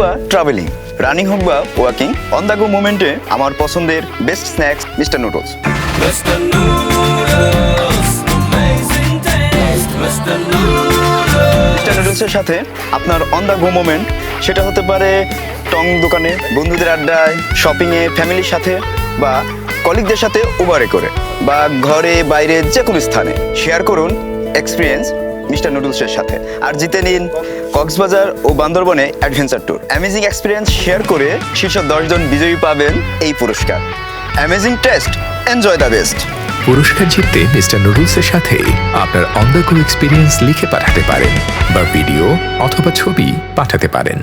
বা travelling running হোক বা ওয়াকিং অন দ্য গো মুভমেন্টে আমার পছন্দের best snacks mister noodles. Mister নুডলসের সাথে আপনার অন দ্য গো মোমেন্ট সেটা হতে পারে টং দোকানে বন্ধুদের আড্ডায় শপিংয়ে ফ্যামিলির সাথে বা কলিগদের সাথে উবারে করে বা ঘরে বাইরে যে কোনো স্থানে। শেয়ার করুন এক্সপিরিয়েন্স মিস্টার নুডলসের সাথে। আর জিতে নিন কক্সবাজার ও বান্দরবনে adventure tour amazing experience share করে শীর্ষ দশজন বিজয়ী পাবেন এই পুরস্কার। Amazing taste enjoy the best পুরস্কার জিততে মিস্টার নুডলসের সাথে আপনার অন এক্সপিরিয়েন্স লিখে পাঠাতে পারেন বা ভিডিও অথবা ছবি পাঠাতে পারেন।